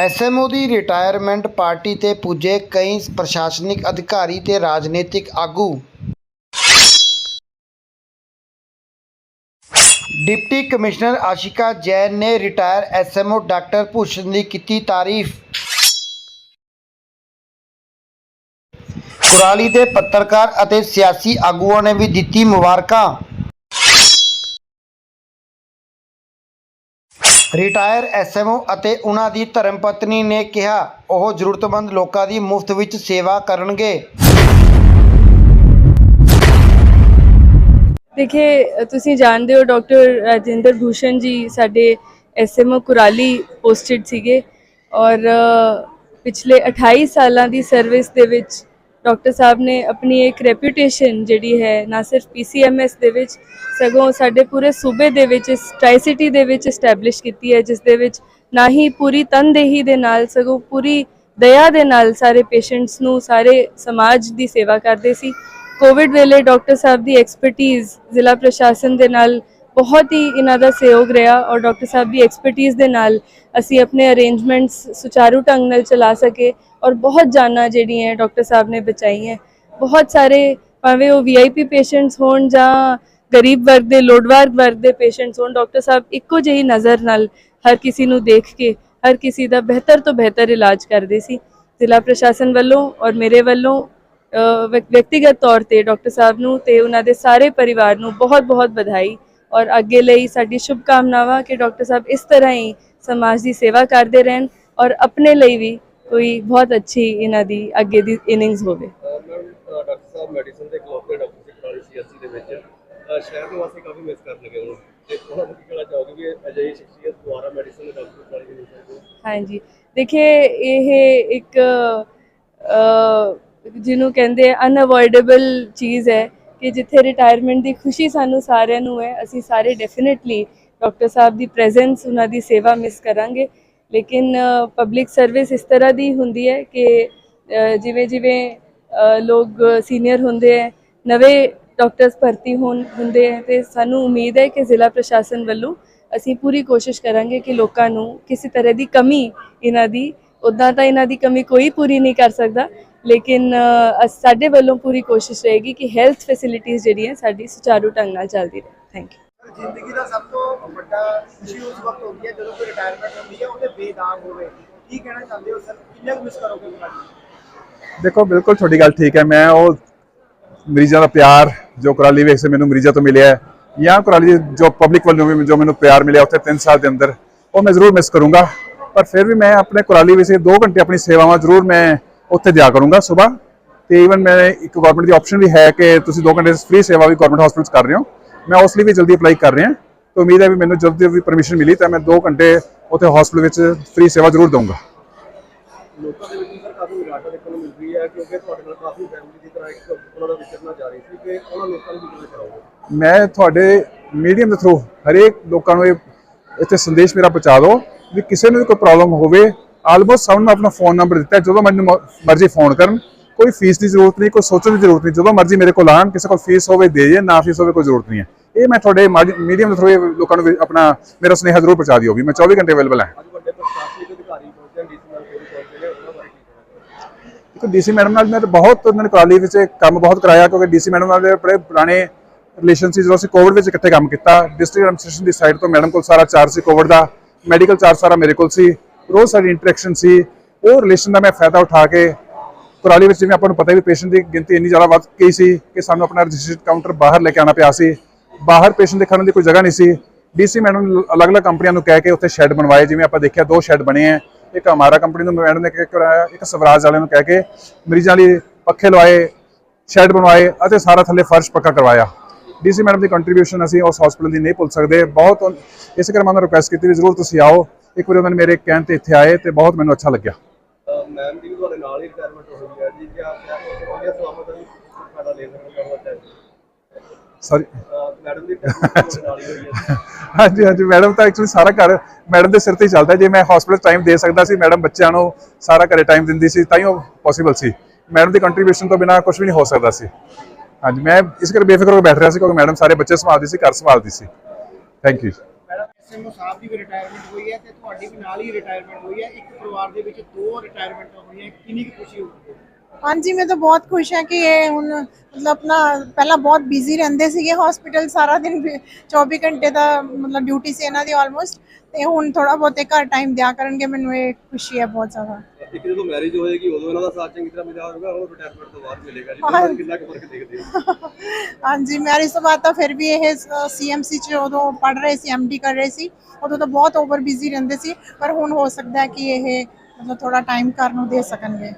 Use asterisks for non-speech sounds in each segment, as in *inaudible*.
SMO ਦੀ retirement party ਤੇ ਪੁੱਜੇ ਕਈ ਪ੍ਰਸ਼ਾਸਨਿਕ ਅਧਿਕਾਰੀ ਤੇ ਰਾਜਨੀਤਿਕ ਆਗੂ। ਡਿਪਟੀ ਕਮਿਸ਼ਨਰ ਆਸ਼ਿਕਾ ਜੈਨ ਨੇ ਰਿਟਾਇਰ ਐਸਐਮਓ ਡਾਕਟਰ ਭੂਸ਼ਣ ਦੀ ਕੀਤੀ ਤਾਰੀਫ। ਕੁਰਾਲੀ ਦੇ ਪੱਤਰਕਾਰ ਅਤੇ ਸਿਆਸੀ ਆਗੂਆਂ ਨੇ ਵੀ ਦਿੱਤੀ ਮੁਬਾਰਕਾਂ। ਰਿਟਾਇਰ ਐਸਐਮਓ ਅਤੇ ਉਹਨਾਂ ਦੀ ਧਰਮ ਪਤਨੀ ਨੇ ਕਿਹਾ, ਉਹ ਜ਼ਰੂਰਤਮੰਦ ਲੋਕਾਂ ਦੀ ਮੁਫਤ ਵਿੱਚ ਸੇਵਾ ਕਰਨਗੇ। ਦੇਖੇ, ਤੁਸੀਂ ਜਾਣਦੇ ਹੋ ਡਾਕਟਰ ਰਾਜਿੰਦਰ ਭੂਸ਼ਣ ਜੀ ਸਾਡੇ ਐਸਐਮਓ ਕੁਰਾਲੀ ਪੋਸਟਡ ਸੀਗੇ ਔਰ ਪਿਛਲੇ 28 ਸਾਲਾਂ ਦੀ ਸਰਵਿਸ ਦੇ ਵਿੱਚ ਡਾਕਟਰ ਸਾਹਿਬ ਨੇ ਆਪਣੀ ਇੱਕ ਰੈਪਿਊਟੇਸ਼ਨ ਜਿਹੜੀ ਹੈ, ਨਾ ਸਿਰਫ ਪੀਸੀਐਮਐਸ ਦੇ ਵਿੱਚ, ਸਗੋਂ ਸਾਡੇ ਪੂਰੇ ਸੂਬੇ ਦੇ ਵਿੱਚ ਇਸ ਟ੍ਰਾਈ ਸਿਟੀ ਦੇ ਵਿੱਚ ਐਸਟੈਬਲਿਸ਼ ਕੀਤੀ ਹੈ, ਜਿਸ ਦੇ ਵਿੱਚ ਨਾ ਹੀ ਪੂਰੀ ਤਨਦੇਹੀ ਦੇ ਨਾਲ, ਸਗੋਂ ਪੂਰੀ ਦਇਆ ਦੇ ਨਾਲ ਸਾਰੇ ਪੇਸ਼ੈਂਟਸ ਨੂੰ, ਸਾਰੇ ਸਮਾਜ ਦੀ ਸੇਵਾ ਕਰਦੇ ਸੀ। ਕੋਵਿਡ ਵੇਲੇ ਡਾਕਟਰ ਸਾਹਿਬ ਦੀ ਐਕਸਪਰਟਿਜ਼ ਜ਼ਿਲ੍ਹਾ ਪ੍ਰਸ਼ਾਸਨ ਦੇ ਨਾਲ ਬਹੁਤ ਹੀ ਇਹਨਾਂ ਦਾ ਸਹਿਯੋਗ ਰਿਹਾ ਔਰ ਡਾਕਟਰ ਸਾਹਿਬ ਦੀ ਐਕਸਪਰਟਿਜ਼ ਦੇ ਨਾਲ ਅਸੀਂ ਆਪਣੇ ਅਰੇਂਜਮੈਂਟਸ ਸੁਚਾਰੂ ਢੰਗ ਨਾਲ ਚਲਾ ਸਕੇ ਔਰ ਬਹੁਤ ਜਾਨਾਂ ਜਿਹੜੀਆਂ ਡਾਕਟਰ ਸਾਹਿਬ ਨੇ ਬਚਾਈਆਂ। ਬਹੁਤ ਸਾਰੇ ਭਾਵੇਂ ਉਹ ਵੀਆਈਪੀ ਪੇਸ਼ੈਂਟਸ ਹੋਣ ਜਾਂ ਗਰੀਬ ਵਰਗ ਦੇ ਲੋੜਵਾਰ ਵਰਗ ਦੇ ਪੇਸ਼ੈਂਟਸ ਹੋਣ ਡਾਕਟਰ ਸਾਹਿਬ ਇੱਕੋ ਜਿਹੀ ਨਜ਼ਰ ਨਾਲ ਹਰ ਕਿਸੇ ਨੂੰ ਦੇਖ ਕੇ ਹਰ ਕਿਸੇ ਦਾ ਬਿਹਤਰ ਤੋਂ ਬਿਹਤਰ ਇਲਾਜ ਕਰਦੇ ਸੀ। ਜ਼ਿਲ੍ਹਾ ਪ੍ਰਸ਼ਾਸਨ ਵੱਲੋਂ ਔਰ ਮੇਰੇ ਵੱਲੋਂ ਅ, ਵਿਅਕਤੀਗਤ ਤੌਰ ਤੇ ਡਾਕਟਰ ਸਾਹਿਬ ਨੂੰ ਤੇ ਉਹਨਾਂ ਦੇ ਸਾਰੇ ਪਰਿਵਾਰ ਨੂੰ ਬਹੁਤ-ਬਹੁਤ ਵਧਾਈ। ਔਰ ਅੱਗੇ ਲਈ ਸਾਡੀ ਸ਼ੁਭ ਕਾਮਨਾਵਾਂ ਕਿ ਡਾਕਟਰ ਸਾਹਿਬ ਇਸ ਤਰ੍ਹਾਂ ਹੀ ਸਮਾਜ ਦੀ ਸੇਵਾ ਕਰਦੇ ਰਹਿਣ ਔਰ ਆਪਣੇ ਲਈ ਵੀ ਕੋਈ ਬਹੁਤ ਅੱਛੀ ਇਹਨਾਂ ਦੀ ਅੱਗੇ ਦੀ ਇਨਿੰਗਸ ਹੋਵੇ। ਡਾਕਟਰ ਸਾਹਿਬ ਮੈਡੀਸਨ ਦੇ ਡਾਕਟਰ ਦੇ ਵਿੱਚ ਸ਼ਹਿਰ ਕਾਫੀ ਮਿਸ ਕਰਨਗੇ ਉਹਨੂੰ ਤੇ ਉਹਨਾਂ ਨੂੰ ਕੀ ਕਹਿਣਾ ਚਾਹੋਗੇ ਕਿ ਅਜਿਹੀ ਸ਼ਖਸੀਅਤ ਦੁਆਰਾ ਮੈਡੀਸਨ ਦੇ ਡਾਕਟਰ ਪੁਰਾਣੀ ਦੇ ਵਿੱਚ ਹਾਂਜੀ। ਦੇਖਿਏ ਇਹ ਇੱਕ ਜਿਹਨੂੰ ਕਹਿੰਦੇ ਅਨਅਵੋਇਡੇਬਲ ਚੀਜ਼ ਹੈ। ਕਿ ਜਿੱਥੇ ਰਿਟਾਇਰਮੈਂਟ ਦੀ ਖੁਸ਼ੀ ਸਾਨੂੰ ਸਾਰਿਆਂ ਨੂੰ ਹੈ, ਅਸੀਂ ਸਾਰੇ ਡੈਫੀਨਿਟਲੀ ਡਾਕਟਰ ਸਾਹਿਬ ਦੀ ਪ੍ਰੈਜ਼ੈਂਸ ਉਹਨਾਂ ਦੀ ਸੇਵਾ ਮਿਸ ਕਰਾਂਗੇ। ਲੇਕਿਨ ਪਬਲਿਕ ਸਰਵਿਸ ਇਸ ਤਰ੍ਹਾਂ ਦੀ ਹੁੰਦੀ ਹੈ ਕਿ ਜਿਵੇਂ ਜਿਵੇਂ ਲੋਕ ਸੀਨੀਅਰ ਹੁੰਦੇ ਹੈ, ਨਵੇਂ ਡਾਕਟਰਸ ਭਰਤੀ ਹੋਣ, ਹੁੰਦੇ ਹੈ, ਤੇ ਸਾਨੂੰ ਉਮੀਦ ਹੈ ਕਿ ਜ਼ਿਲ੍ਹਾ ਪ੍ਰਸ਼ਾਸਨ ਵੱਲੋਂ ਅਸੀਂ ਪੂਰੀ ਕੋਸ਼ਿਸ਼ ਕਰਾਂਗੇ ਕਿ ਲੋਕਾਂ ਨੂੰ ਕਿਸੇ ਤਰ੍ਹਾਂ ਦੀ ਕਮੀ ਇਹਨਾਂ ਦੀ ਉਦਾਂ ਤਾਂ ਇਹਨਾਂ ਦੀ ਕਮੀ ਕੋਈ ਪੂਰੀ ਨਹੀਂ ਕਰ ਸਕਦਾ ਲੇਕਿਨ ਸਾਡੇ ਵੱਲੋਂ ਪੂਰੀ ਕੋਸ਼ਿਸ਼ ਰਹੇਗੀ ਕਿ ਹੈਲਥ ਫੈਸਿਲਿਟੀਆਂ ਜਿਹੜੀਆਂ ਸਾਡੀ ਸੁਚਾਰੂ ਢੰਗ ਨਾਲ ਚੱਲਦੀ ਰਹੇ। ਥੈਂਕ ਯੂ ਜ਼ਿੰਦਗੀ ਦਾ ਸਭ ਤੋਂ ਵੱਡਾ ਖੁਸ਼ੀ ਉਸ ਵਕਤ ਹੁੰਦੀ ਹੈ ਜਦੋਂ ਕੋਈ ਰਿਟਾਇਰਮੈਂਟ ਹੁੰਦੀ ਹੈ ਉਹਦੇ ਬੇਦਾਗ ਹੋਵੇ। ਕੀ ਕਹਿਣਾ ਚਾਹੁੰਦੇ ਹੋ ਸਰ? ਕਿੰਨਾ ਮਿਸ ਕਰੋਗੇ ਤੁਹਾਨੂੰ ਦੇਖੋ ਬਿਲਕੁਲ ਤੁਹਾਡੀ ਗੱਲ ਠੀਕ ਹੈ। ਮੈਂ ਉਹ ਮਰੀਜ਼ਾਂ ਦਾ ਪਿਆਰ ਜੋ ਕੁਰਾਲੀ ਵੇਖ ਸੇ ਮੈਨੂੰ ਮਰੀਜ਼ਾਂ ਤੋਂ ਮਿਲਿਆ ਹੈ ਜਾਂ ਕੁਰਾਲੀ ਜੋ ਪਬਲਿਕ ਵੱਲੋਂ ਵੀ ਜੋ ਮੈਨੂੰ ਪਿਆਰ ਮਿਲਿਆ ਉੱਥੇ 3 ਸਾਲ ਦੇ ਅੰਦਰ ਉਹ ਮੈਂ ਜ਼ਰੂਰ ਮਿਸ ਕਰੂੰਗਾ। ਪਰ ਫਿਰ ਵੀ ਮੈਂ ਆਪਣੇ ਕੁਰਾਲੀ ਵਿੱਚ 2 ਘੰਟੇ ਆਪਣੀ ਸੇਵਾਵਾਂ ਜ਼ਰੂਰ ਮੈਂ ਉੱਥੇ ਦਿਆ ਕਰੂੰਗਾ ਸਵੇਰ। ਤੇ ਈਵਨ ਮੈਂ ਇੱਕ ਗਵਰਨਮੈਂਟ ਦੀ ਆਪਸ਼ਨ ਵੀ ਹੈ ਕਿ ਤੁਸੀਂ 2 ਘੰਟੇ ਫ੍ਰੀ ਸੇਵਾ ਵੀ ਗਵਰਨਮੈਂਟ ਹਸਪੀਟਲ 'ਚ ਕਰ ਰਹੇ ਹੋ। ਮੈਂ ਉਸ ਲਈ ਵੀ ਜਲਦੀ ਅਪਲਾਈ ਕਰ ਰਿਹਾ। ਤਾਂ ਉਮੀਦ ਹੈ ਵੀ ਮੈਨੂੰ ਜਲਦੀ ਵੀ ਪਰਮਿਸ਼ਨ ਮਿਲੀ ਤਾਂ ਮੈਂ 2 ਘੰਟੇ ਉੱਥੇ ਹਸਪੀਟਲ ਵਿੱਚ ਫ੍ਰੀ ਸੇਵਾ ਜ਼ਰੂਰ ਦਊਂਗਾ। ਲੋਕਾਂ ਦੇ ਵਿੱਚ ਸਰ ਕਾਫੀ ਨਿਰਾਸ਼ਾ ਦੇਖਣ ਨੂੰ ਮਿਲ ਰਹੀ ਹੈ ਕਿਉਂਕਿ ਤੁਹਾਡੇ ਨਾਲ ਕਾਫੀ ਫੈਮਿਲੀ ਦੀ ਤਰ੍ਹਾਂ ਇੱਕ ਉਹਨਾਂ ਦਾ ਵਿਚਰਨਾ ਜਾ ਰਹੀ ਸੀ ਕਿ ਉਹਨਾਂ ਲੋਕਾਂ ਨੂੰ ਵੀ ਕਿਵੇਂ ਚਾਹੋਗੇ ਮੈਂ ਤੁਹਾਡੇ ਮੀਡੀਅਮ ਦੇ ਥਰੂ ਹਰੇਕ ਲੋਕਾਂ ਨੂੰ ਇਹ ਇੱਥੇ ਸੰਦੇਸ਼ ਮੇਰਾ ਪਹੁੰਚਾ ਦਿਓ ਵੀ ਕਿਸੇ ਨੂੰ ਵੀ ਕੋਈ ਪ੍ਰੋਬਲਮ ਹੋਵੇ ਆਲਮੋਸਟ ਸਭ ਨੂੰ ਆਪਣਾ ਫੋਨ ਨੰਬਰ ਦਿੱਤਾ ਜਦੋਂ ਮੈਨੂੰ ਮਰਜ਼ੀ ਫੋਨ ਕਰਨ, ਕੋਈ ਫੀਸ ਦੀ ਜ਼ਰੂਰਤ ਨਹੀਂ, ਕੋਈ ਸੋਚਣ ਦੀ ਜ਼ਰੂਰਤ ਨਹੀਂ। ਜਦੋਂ ਮਰਜ਼ੀ ਮੇਰੇ ਕੋਲ ਆਉਣ, ਕਿਸੇ ਕੋਲ ਫੀਸ ਹੋਵੇ ਦੇ ਜੇ, ਨਾ ਫੀਸ ਹੋਵੇ ਕੋਈ ਜ਼ਰੂਰਤ ਨਹੀਂ ਹੈ। ਇਹ ਮੈਂ ਤੁਹਾਡੇ ਮੀਡੀਅਮ ਦੇ ਥਰੂ ਲੋਕਾਂ ਨੂੰ ਆਪਣਾ ਮੇਰਾ ਸੁਨੇਹਾ ਜ਼ਰੂਰ ਪਹੁੰਚਾ ਦਿਓ ਵੀ। ਮੈਂ 24 ਘੰਟੇ ਅਵੇਲੇਬਲ ਹਾਂ। ਅੱਜ ਡੀਸੀ ਮੈਡਮ ਨਾਲ ਮੈਂ ਬਹੁਤ ਉਹਨਾਂ ਨੇ ਕੁਰਾਲੀ ਵਿੱਚ ਕੰਮ ਬਹੁਤ ਕਰਾਇਆ, ਕਿਉਂਕਿ ਡੀਸੀ ਮੈਡਮ ਨਾਲ ਬੜੇ ਪੁਰਾਣੇ ਰਿਲੇਸ਼ਨ ਸੀ। ਜਦੋਂ ਅਸੀਂ ਕੋਵਿਡ ਵਿੱਚ ਇਕੱਠੇ ਕੰਮ ਕੀਤਾ ਡਿਸਟ੍ਰਿਕਟ ਐਡਮਿਨਿਸਟ੍ਰੇਸ਼ਨ ਦੀ ਸਾਈਡ ਤੋਂ ਮੈਡਮ ਕੋਲ ਸਾਰਾ ਚਾਰਜ ਸੀ ਕੋਵਿਡ ਦਾ ਮੈਡੀਕਲ ਚਾਰਜ ਸਾਰਾ ਮੇਰੇ ਕੋਲ ਸੀ। ਰੋਜ਼ ਸਾਡੀ ਇੰਟਰੈਕਸ਼ਨ ਸੀ, ਉਹ ਰਿਲੇਸ਼ਨ ਦਾ ਮੈਂ ਫਾਇਦਾ ਉਠਾ ਕੇ ਕੁਰਾਲੀ ਵਿੱਚ ਜਿਵੇਂ ਆਪਾਂ ਨੂੰ ਪਤਾ ਵੀ ਪੇਸ਼ੈਂਟ ਦੀ ਗਿਣਤੀ ਇੰਨੀ ਜ਼ਿਆਦਾ ਵੱਧ ਗਈ ਸੀ ਕਿ ਸਾਨੂੰ ਆਪਣਾ ਰਜਿਸਟਰਡ ਕਾਊਂਟਰ ਬਾਹਰ ਲੈ ਕੇ ਆਉਣਾ ਪਿਆ ਸੀ। ਬਾਹਰ ਪੇਸ਼ੈਂਟ ਦੇ ਖੜਨ ਦੀ ਕੋਈ ਜਗ੍ਹਾ ਨਹੀਂ ਸੀ। ਡੀਸੀ ਮੈਡਮ ਨੇ ਅਲੱਗ-ਅਲੱਗ ਕੰਪਨੀਆਂ ਨੂੰ ਕਹਿ ਕੇ ਉੱਥੇ ਸ਼ੈੱਡ ਬਣਵਾਏ, ਜਿਵੇਂ ਆਪਾਂ ਦੇਖਿਆ ਦੋ ਸ਼ੈੱਡ ਬਣੇ ਆ, ਇੱਕ ਹਮਾਰਾ ਕੰਪਨੀ ਨੂੰ ਮੈਡਮ ਨੇ ਕਹਿ ਕਰਾਇਆ ਇੱਕ ਸਵਰਾਜ ਵਾਲਿਆਂ ਨੂੰ ਕਹਿ ਕੇ ਮਰੀਜ਼ਾਂ ਲਈ ਪੱਖੇ ਲਵਾਏ ਸ਼ੈੱਡ ਬਣਵਾਏ ਅਤੇ ਸਾਰਾ ਥੱਲੇ ਫਰਸ਼ ਪੱਕਾ ਕਰਵਾਇਆ। ਡੀਸੀ ਮੈਡਮ ਦੀ ਕੰਟਰੀਬਿਊਸ਼ਨ ਅਸੀਂ ਉਸ ਹਸਪੀਟਲ ਦੀ ਨਹੀਂ ਭੁੱਲ ਸਕਦੇ। ਬਹੁਤ ਇਸੇ ਕਰਕੇ ਮੈਂ ਉਹਨਾਂ ਰਿਕੁਐਸਟ ਕੀਤੀ ਵੀ ਜ਼ਰੂਰ ਤੁਸੀਂ ਆਓ। ਇੱਕ ਵਾਰੀ ਉਹਨਾਂ ਨੇ ਮੇਰੇ ਕਹਿਣ ਤੇ ਇੱਥੇ ਆਏ ਤੇ ਬਹੁਤ ਮੈਨੂੰ ਅੱਛਾ ਲੱਗਿਆ। ਮੈਮ ਦੀ ਵੀ ਤੁਹਾਡੇ ਨਾਲ ਹੀ ਰਿਟਾਇਰਮੈਂਟ ਹੋਈ ਹੈ ਜੀ। ਕਿ ਆਪ ਉਹਦੀਆਂ ਸਵਾਮਤ ਦਾ ਵੀ ਫਾਇਦਾ ਲੈ ਸਕਦੇ ਹੋ ਚਾਹੀਦਾ ਸੌਰੀ ਮੈਡਮ ਦੀ ਰਿਟਾਇਰਮੈਂਟ ਤੁਹਾਡੇ ਨਾਲ ਹੀ ਹੋਈ ਹੈ *laughs* ਹਾਂਜੀ ਹਾਂਜੀ ਮੈਡਮ ਤਾਂ ਐਕਚੁਅਲੀ ਸਾਰਾ ਘਰ ਮੈਡਮ ਦੇ ਸਿਰ ਤੇ ਚੱਲਦਾ ਜੇ ਮੈਂ ਹਸਪੀਟਲ ਟਾਈਮ ਦੇ ਸਕਦਾ ਸੀ ਮੈਡਮ ਬੱਚਿਆਂ ਨੂੰ ਸਾਰਾ ਘਰੇ ਟਾਈਮ ਦਿੰਦੀ ਸੀ ਤਾਂ ਹੀ ਉਹ ਪੋਸੀਬਲ ਸੀ। ਮੈਡਮ ਦੀ ਕੰਟਰੀਬਿਊਸ਼ਨ ਤੋਂ ਬਿਨਾ ਕੁਝ ਵੀ ਨਹੀਂ ਹੋ ਸਕਦਾ ਸੀ। ਹਾਂਜੀ ਮੈਂ ਇਸ ਕਰਕੇ ਬੇਫਿਕਰ ਹੋ ਬੈਠ ਰਿਹਾ ਸੀ ਕਿਉਂਕਿ ਮੈਡਮ ਸਾਰੇ ਬੱਚੇ ਸੰਭਾਲਦੀ ਸੀ ਘਰ ਸੰਭਾਲਦੀ ਸੀ। ਥੈਂਕ ਯੂ ਐਸਐਮਓ ਸਾਹਿਬ ਦੀ ਵੀ ਰਿਟਾਇਰਮੈਂਟ ਹੋਈ ਹੈ ਤੇ ਤੁਹਾਡੀ ਵੀ ਨਾਲ ਹੀ ਰਿਟਾਇਰਮੈਂਟ ਹੋਈ ਹੈ। ਇੱਕ ਪਰਿਵਾਰ ਦੇ ਵਿੱਚ ਦੋ ਰਿਟਾਇਰਮੈਂਟਾਂ ਹੋਈਆਂ, ਕਿੰਨੀ ਕੁ ਖੁਸ਼ੀ ਹੋਊਗੀ? ਹਾਂਜੀ, ਮੈਂ ਤਾਂ ਬਹੁਤ ਖੁਸ਼ ਹਾਂ ਕਿ ਇਹ ਹੁਣ ਮਤਲਬ ਆਪਣਾ ਪਹਿਲਾਂ ਬਹੁਤ ਬਿਜ਼ੀ ਰਹਿੰਦੇ ਸੀਗੇ ਹਸਪੀਟਲ ਸਾਰਾ ਦਿਨ ਵੀ 24 ਘੰਟੇ ਦਾ ਮਤਲਬ ਡਿਊਟੀ ਸੀ ਇਹਨਾਂ ਦੀ ਆਲਮੋਸਟ ਤੇ ਹੁਣ ਥੋੜਾ ਬਹੁਤੇ ਘਰ ਟਾਈਮ ਦਿਆ ਕਰਨਗੇ, ਮੈਨੂੰ ਇਹ ਖੁਸ਼ੀ ਹੈ ਬਹੁਤ ਜ਼ਿਆਦਾ। ਇੱਕ ਜਦੋਂ ਮੈਰਿਜ ਹੋਏਗੀ ਉਦੋਂ ਇਹਨਾਂ ਦਾ ਸਾਥ ਚੰਗੀ ਤਰ੍ਹਾਂ ਮਿਲਿਆ ਹੋਵੇਗਾ ਹੁਣ ਰਿਟਾਇਰਮੈਂਟ ਤੋਂ ਬਾਅਦ ਮਿਲੇਗਾ ਜੀ। 'ਚ ਕਿੰਨਾ ਕੁ ਫ਼ਰਕ ਦੇਖਦੇ ਹੋ? ਹਾਂਜੀ ਮੈਰਿਜ ਤੋਂ ਬਾਅਦ ਤਾਂ ਫਿਰ ਵੀ ਇਹ ਸੀਐਮਸੀ ਚ ਉਦੋਂ ਪੜ ਰਹੇ ਸੀ ਐਮਡੀ ਕਰ ਰਹੇ ਸੀ। ਉਦੋਂ ਤਾਂ ਬਹੁਤ ਓਵਰ ਬਿਜ਼ੀ ਰਹਿੰਦੇ ਸੀ ਪਰ ਹੁਣ ਹੋ ਸਕਦਾ ਹੈ ਕਿ ਇਹ ਮਤਲਬ ਥੋੜਾ ਟਾਈਮ ਘਰ ਨੂੰ ਦੇ ਸਕਣਗੇ।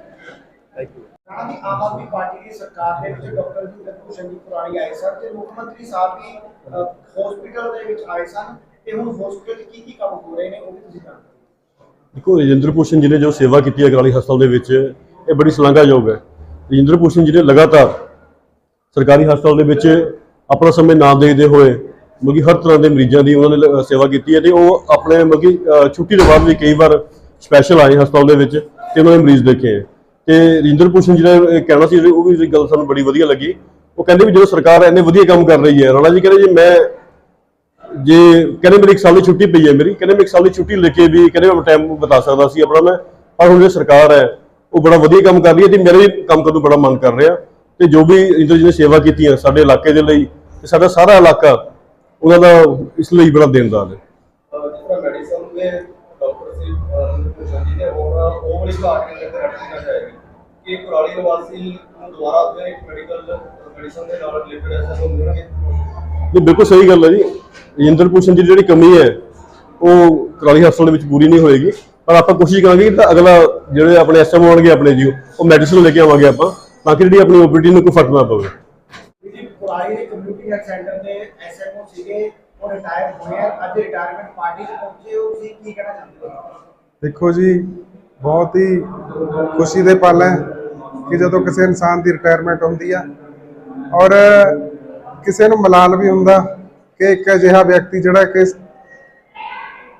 ਥੈਂਕ ਯੂ ਰਾਣਾ ਦੀ ਆਮ ਆਦਮੀ ਪਾਰਟੀ ਦੀ ਸਰਕਾਰ ਦੇ ਵਿੱਚ ਡਾਕਟਰ ਜੀ ਭੂਸ਼ਣ ਜੀ ਪੁਰਾਣੀ ਆਏ ਸਨ ਤੇ ਮੁੱਖ ਮੰਤਰੀ ਸਾਹਿਬ ਵੀ ਹਸਪੀਟਲ ਦੇ ਵਿੱਚ ਆਏ ਸਨ ਤੇ ਹੁਣ ਹਸਪੀਟਲ 'ਚ ਕੀ ਕੀ ਕੰਮ ਹੋ ਰਹੇ ਨੇ ਉਹ ਵੀ ਤੁਸੀਂ ਜਾਣਦੇ ਦੇਖੋ, ਰਜਿੰਦਰ ਭੂਸ਼ਣ ਜੀ ਨੇ ਜੋ ਸੇਵਾ ਕੀਤੀ ਹੈ ਕਰਾਲੀ ਹਸਪਤਾਲ ਦੇ ਵਿੱਚ, ਇਹ ਬੜੀ ਸ਼ਲਾਘਾਯੋਗ ਹੈ। ਰਜਿੰਦਰ ਭੂਸ਼ਣ ਜੀ ਨੇ ਲਗਾਤਾਰ ਸਰਕਾਰੀ ਹਸਪਤਾਲ ਦੇ ਵਿੱਚ ਆਪਣਾ ਸਮੇਂ ਨਾ ਦੇਖਦੇ ਹੋਏ ਮਗੀ ਹਰ ਤਰ੍ਹਾਂ ਦੇ ਮਰੀਜ਼ਾਂ ਦੀ ਉਹਨਾਂ ਨੇ ਸੇਵਾ ਕੀਤੀ ਹੈ ਤੇ ਉਹ ਆਪਣੇ ਮਗੀ ਛੁੱਟੀ ਦੇ ਬਾਅਦ ਵੀ ਕਈ ਵਾਰ ਸਪੈਸ਼ਲ ਆਏ ਹਸਪਤਾਲ ਦੇ ਵਿੱਚ ਤੇ ਉਹਨਾਂ ਨੇ ਮਰੀਜ਼ ਦੇਖੇ ਹੈ। ਤੇ ਰਜਿੰਦਰ ਭੂਸ਼ਣ ਜੀ ਦਾ ਕਹਿਣਾ ਸੀ ਉਹ ਵੀ ਗੱਲ ਸਾਨੂੰ ਬੜੀ ਵਧੀਆ ਲੱਗੀ। ਉਹ ਕਹਿੰਦੇ ਵੀ ਜਦੋਂ ਸਰਕਾਰ ਇੰਨੇ ਵਧੀਆ ਕੰਮ ਕਰ ਰਹੀ ਹੈ, ਰਾਣਾ ਜੀ ਕਹਿੰਦੇ ਜੀ, ਮੈਂ ਜੇ ਕਹਿੰਦੇ ਮੇਰੀ ਇੱਕ ਸਾਲ ਦੀ ਛੁੱਟੀ ਪਈ ਹੈ ਮੇਰੀ ਕਹਿੰਦੇ ਮੈਂ ਇੱਕ ਸਾਲ ਦੀ ਛੁੱਟੀ ਲੈ ਕੇ ਵੀ ਕਹਿੰਦੇ ਮੈਂ ਟਾਈਮ ਬਤਾ ਸਕਦਾ ਸੀ ਆਪਣਾ ਮੈਂ ਪਰ ਹੁਣ ਜਿਹੜੀ ਸਰਕਾਰ ਹੈ ਉਹ ਬੜਾ ਵਧੀਆ ਕੰਮ ਕਰ ਰਹੀ ਹੈ ਤੇ ਮੇਰੇ ਵੀ ਕੰਮ ਕਰਨ ਨੂੰ ਬੜਾ ਮਨ ਕਰ ਰਿਹਾ ਤੇ ਜੋ ਵੀ ਇੰਦਰ ਜੀ ਨੇ ਸੇਵਾ ਕੀਤੀ ਹੈ ਸਾਡੇ ਇਲਾਕੇ ਦੇ ਲਈ ਤੇ ਸਾਡਾ ਸਾਰਾ ਇਲਾਕਾ ਉਹਨਾਂ ਦਾ ਇਸ ਲਈ ਬੜਾ ਦੇਣਦਾਰ ਹੈ। ਜਿਸ ਤਰ੍ਹਾਂ ਮੈਡੀਸਨ ਦੇ ਡਾਕਟਰ ਸੀ ਭੂਸ਼ਣ ਜੀ ਨੇ ਹੁਣ ਉਹ ਵਾਲੀ ਘਾਟ ਕਿਤੇ ਤੇ ਰੱਖਣਾ ਜਾਏਗੀ। ਕਿ ਕੁਰਾਲੀ ਨਿਵਾਸੀ ਨੂੰ ਦੁਬਾਰਾ ਫਿਰ ਇੱਕ ਮੈਡੀਕਲ ਮੈਡੀਸਨ ਦੇ ਨਾਲ ਰਿਲੇਟਡ ਐਸਾ ਮਿਲਣਗੇ ਇਹ ਬਿਲਕੁਲ ਸਹੀ ਗੱਲ ਹੈ ਜੀ। ਰਜਿੰਦਰ ਭੂਸ਼ਣ ਜੀ ਦੀ ਜਿਹੜੀ ਕਮੀ ਹੈ ਉਹ ਕਰਾਲੀ ਹਸਪਤਾਲ ਦੇ ਵਿੱਚ ਪੂਰੀ ਨਹੀਂ ਹੋਏਗੀ। ਪਰ ਆਪਾਂ ਕੋਸ਼ਿਸ਼ ਕਰਾਂਗੇ ਕਿ ਤਾਂ ਅਗਲਾ ਜਿਹੜੇ ਆਪਣੇ ਐਸਐਮ ਆਉਣਗੇ ਆਪਣੇ ਜੀ ਉਹ ਮੈਡੀਸਨ ਲੈ ਕੇ ਆਵਾਂਗੇ ਆਪਾਂ ਤਾਂ ਕਿ ਜਿਹੜੀ ਆਪਣੀ ਓਪੀਡੀ ਨੂੰ ਕੋਈ ਫ਼ਰਕ ਨਾ ਪਵੇ। ਜੀ ਪੁਰਾਣੀ ਦੇ ਕਮਿਊਨਿਟੀ ਹੈਲਥ ਸੈਂਟਰ ਦੇ ਐਸਐਮਓ ਸੀਗੇ ਉਹ ਰਿਟਾਇਰ ਹੋਏ ਆ ਅੱਜ ਰਿਟਾਇਰਮੈਂਟ ਪਾਰਟੀ 'ਚ ਪਹੁੰਚੇ ਹੋ ਤੁਸੀਂ ਕੀ ਕਹਿਣਾ ਚਾਹੁੰਦੇ ਹੋ? ਦੇਖੋ ਜੀ ਬਹੁਤ ਹੀ ਖੁਸ਼ੀ ਦੇ ਪਲ ਹੈ ਕਿ ਜਦੋਂ ਕਿਸੇ ਇਨਸਾਨ ਦੀ ਰਿਟਾਇਰਮੈਂਟ ਹੁੰਦੀ ਆ ਔਰ ਕਿਸੇ ਨੂੰ ਮਲਾਲ ਵੀ ਹੁੰਦਾ ਕਿ ਇੱਕ ਅਜਿਹਾ ਵਿਅਕਤੀ ਜਿਹੜਾ ਕਿ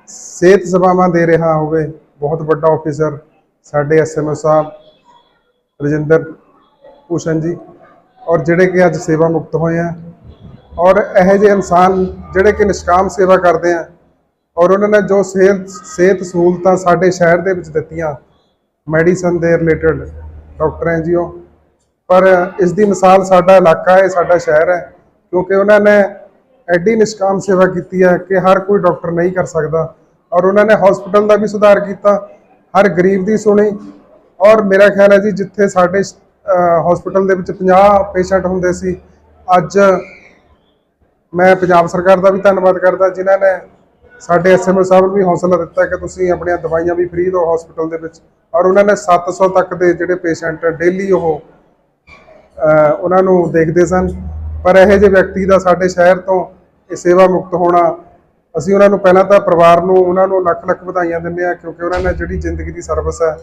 ਸਿਹਤ ਸੇਵਾਵਾਂ ਦੇ ਰਿਹਾ ਹੋਵੇ, ਬਹੁਤ ਵੱਡਾ ਆਫੀਸਰ ਸਾਡੇ ਐਸਐਮਓ ਸਾਹਿਬ, ਰਜਿੰਦਰ ਭੂਸ਼ਣ ਜੀ, ਔਰ ਜਿਹੜੇ ਕਿ ਅੱਜ ਸੇਵਾ ਮੁਕਤ ਹੋਏ ਆ, ਔਰ ਇਹੋ ਜਿਹੇ ਇਨਸਾਨ ਜਿਹੜੇ ਕਿ ਨਿਸ਼ਕਾਮ ਸੇਵਾ ਕਰਦੇ ਆ, ਔਰ ਉਹਨਾਂ ਨੇ ਜੋ ਸਿਹਤ ਸਿਹਤ ਸਹੂਲਤਾਂ ਸਾਡੇ ਸ਼ਹਿਰ ਦੇ ਵਿੱਚ ਦਿੱਤੀਆਂ ਮੈਡੀਸਨ ਦੇ ਰਿਲੇਟਡ ਡਾਕਟਰ ਹੈ ਜੀ ਉਹ, ਪਰ ਇਸ ਦੀ ਮਿਸਾਲ ਸਾਡਾ ਇਲਾਕਾ ਹੈ, ਸਾਡਾ ਸ਼ਹਿਰ ਹੈ, ਕਿਉਂਕਿ ਉਹਨਾਂ ਨੇ ਐਡੀ ਨਿਸ਼ਕਾਮ ਸੇਵਾ ਕੀਤੀ ਹੈ ਕਿ ਹਰ ਕੋਈ ਡਾਕਟਰ ਨਹੀਂ ਕਰ ਸਕਦਾ। ਔਰ ਉਹਨਾਂ ਨੇ ਹਸਪੀਟਲ ਦਾ ਵੀ ਸੁਧਾਰ ਕੀਤਾ। ਹਰ ਗਰੀਬ ਦੀ ਸੁਣੀ। ਔਰ ਮੇਰਾ ਖਿਆਲ ਹੈ ਜੀ, ਜਿੱਥੇ ਸਾਡੇ ਹਸਪੀਟਲ ਦੇ ਵਿੱਚ 50 ਪੇਸ਼ੈਂਟ ਹੁੰਦੇ ਸੀ, ਅੱਜ ਮੈਂ ਪੰਜਾਬ ਸਰਕਾਰ ਦਾ ਵੀ ਧੰਨਵਾਦ ਕਰਦਾ, ਜਿਨ੍ਹਾਂ ਨੇ ਸਾਡੇ ਐਸਐਮਓ ਸਾਹਿਬ ਨੂੰ ਵੀ ਹੌਸਲਾ ਦਿੱਤਾ ਕਿ ਤੁਸੀਂ ਆਪਣੀਆਂ ਦਵਾਈਆਂ ਵੀ ਫ੍ਰੀ ਦਿਓ ਹਸਪੀਟਲ ਦੇ ਵਿੱਚ। ਔਰ ਉਹਨਾਂ ਨੇ 700 ਤੱਕ ਦੇ ਜਿਹੜੇ ਪੇਸ਼ੈਂਟ ਡੇਲੀ ਉਹ ਉਹਨਾਂ ਨੂੰ ਦੇਖਦੇ ਸਨ। ਪਰ ਇਹੋ ਜਿਹੇ ਵਿਅਕਤੀ ਦਾ ਸਾਡੇ ਸ਼ਹਿਰ ਤੋਂ ਇਹ ਸੇਵਾ ਮੁਕਤ ਹੋਣਾ ਅਸੀਂ ਉਹਨਾਂ ਨੂੰ ਪਹਿਲਾਂ ਤਾਂ ਪਰਿਵਾਰ ਨੂੰ ਉਹਨਾਂ ਨੂੰ ਲੱਖ ਲੱਖ ਵਧਾਈਆਂ ਦਿੰਦੇ ਆ ਕਿਉਂਕਿ ਉਹਨਾਂ ਨੇ ਜਿਹੜੀ ਜ਼ਿੰਦਗੀ ਦੀ ਸਰਵਿਸ ਹੈ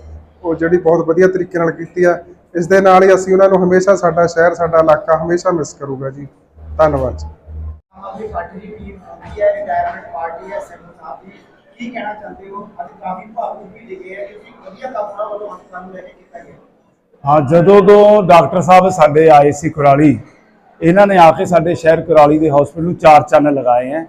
ਉਹ ਜਿਹੜੀ ਬਹੁਤ ਵਧੀਆ ਤਰੀਕੇ ਨਾਲ ਕੀਤੀ ਆ ਇਸ ਦੇ ਨਾਲ ਹੀ ਅਸੀਂ ਉਹਨਾਂ ਨੂੰ ਹਮੇਸ਼ਾ ਸਾਡਾ ਸ਼ਹਿਰ ਸਾਡਾ ਇਲਾਕਾ ਹਮੇਸ਼ਾ ਮਿਸ ਕਰੂਗਾ ਜੀ। ਧੰਨਵਾਦ ਜੀ। ਆਮ ਆਦਮੀ ਪਾਰਟੀ ਦੀ ਟੀਮ ਪਹੁੰਚੀ ਹੈ ਰਿਟਾਇਰਮੈਂਟ ਪਾਰਟੀ ਹੈ ਐਸਐਮਓ ਸਾਹਿਬ ਦੀ? ਕੀ ਕਹਿਣਾ ਚਾਹੁੰਦੇ ਹੋ? ਅੱਜ ਕਾਫੀ ਭਾਵੁਕ ਵੀ ਲਿਖੇ ਹੈ ਕਿ ਵਧੀਆ ਕੰਮ ਉਹਨਾਂ ਵੱਲੋਂ ਹਸਪਤਾਲ ਨੂੰ ਲੈ ਕੇ ਕੀਤਾ ਗਿਆ। ਹਾਂ ਜਦੋਂ ਤੋਂ ਡਾਕਟਰ ਸਾਹਿਬ ਸਾਡੇ ਆਏ ਸੀ ਕੁਰਾਲੀ ਇਹਨਾਂ ਨੇ ਆ ਕੇ ਸਾਡੇ ਸ਼ਹਿਰ ਕੁਰਾਲੀ ਦੇ ਹਸਪੀਟਲ ਨੂੰ ਚਾਰ ਚੰਨ ਲਗਾਏ ਹੈ।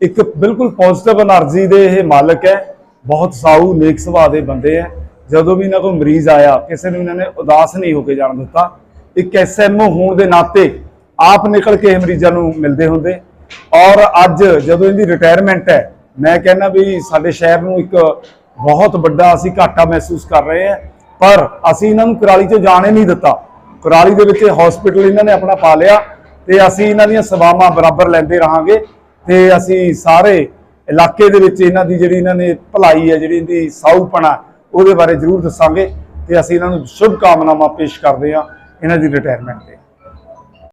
ਇੱਕ ਬਿਲਕੁਲ ਪੋਜ਼ਿਟਿਵ એનર્ਜੀ ਦੇ ਇਹ ਮਾਲਕ ਹੈ। ਬਹੁਤ ਸਾਊ, ਨੇਕ ਸੁਭਾਅ ਦੇ ਬੰਦੇ ਹੈ। ਜਦੋਂ ਵੀ ਇਹਨਾਂ ਕੋਲ ਮਰੀਜ਼ ਆਇਆ, ਕਿਸੇ ਨੂੰ ਇਹਨਾਂ ਨੇ ਉਦਾਸ ਨਹੀਂ ਹੋ ਕੇ ਜਾਣ ਦਿੱਤਾ। ਇੱਕ ਐਸਐਮਓ ਹੋਣ ਦੇ ਨਾਤੇ ਆਪ ਨਿਕਲ ਕੇ ਇਹ ਮਰੀਜ਼ਾਂ ਨੂੰ ਮਿਲਦੇ ਹੁੰਦੇ। ਔਰ ਅੱਜ ਜਦੋਂ ਇਹਦੀ ਰਿਟਾਇਰਮੈਂਟ ਹੈ, ਮੈਂ ਕਹਿੰਦਾ ਵੀ ਸਾਡੇ ਸ਼ਹਿਰ ਨੂੰ ਇੱਕ ਬਹੁਤ ਵੱਡਾ ਅਸੀਂ ਘਾਟਾ ਮਹਿਸੂਸ ਕਰ ਰਹੇ ਹਾਂ। ਪਰ ਅਸੀਂ ਇਹਨਾਂ ਨੂੰ ਕਰਾਲੀ ਚੋਂ ਜਾਣੇ ਨਹੀਂ ਦਿੱਤਾ। ਕੁਰਾਲੀ ਦੇ ਵਿੱਚ ਹਸਪੀਟਲ ਇਹਨਾਂ ਨੇ ਆਪਣਾ ਪਾ ਲਿਆ ਤੇ ਅਸੀਂ ਇਹਨਾਂ ਦੀਆਂ ਸੇਵਾਵਾਂ ਬਰਾਬਰ ਲੈਂਦੇ ਰਹਾਂਗੇ ਤੇ ਅਸੀਂ ਸਾਰੇ ਇਲਾਕੇ ਦੇ ਵਿੱਚ ਇਹਨਾਂ ਦੀ ਜਿਹੜੀ ਇਹਨਾਂ ਨੇ ਭਲਾਈ ਹੈ, ਜਿਹੜੀ ਇਹਦੀ ਸਾਊਪਣਾ, ਉਹਦੇ ਬਾਰੇ ਜ਼ਰੂਰ ਦੱਸਾਂਗੇ ਤੇ ਅਸੀਂ ਇਹਨਾਂ ਨੂੰ ਸ਼ੁਭ ਕਾਮਨਾਵਾਂ ਪੇਸ਼ ਕਰਦੇ ਹਾਂ, ਇਹਨਾਂ ਦੀ ਰਿਟਾਇਰਮੈਂਟ ਤੇ।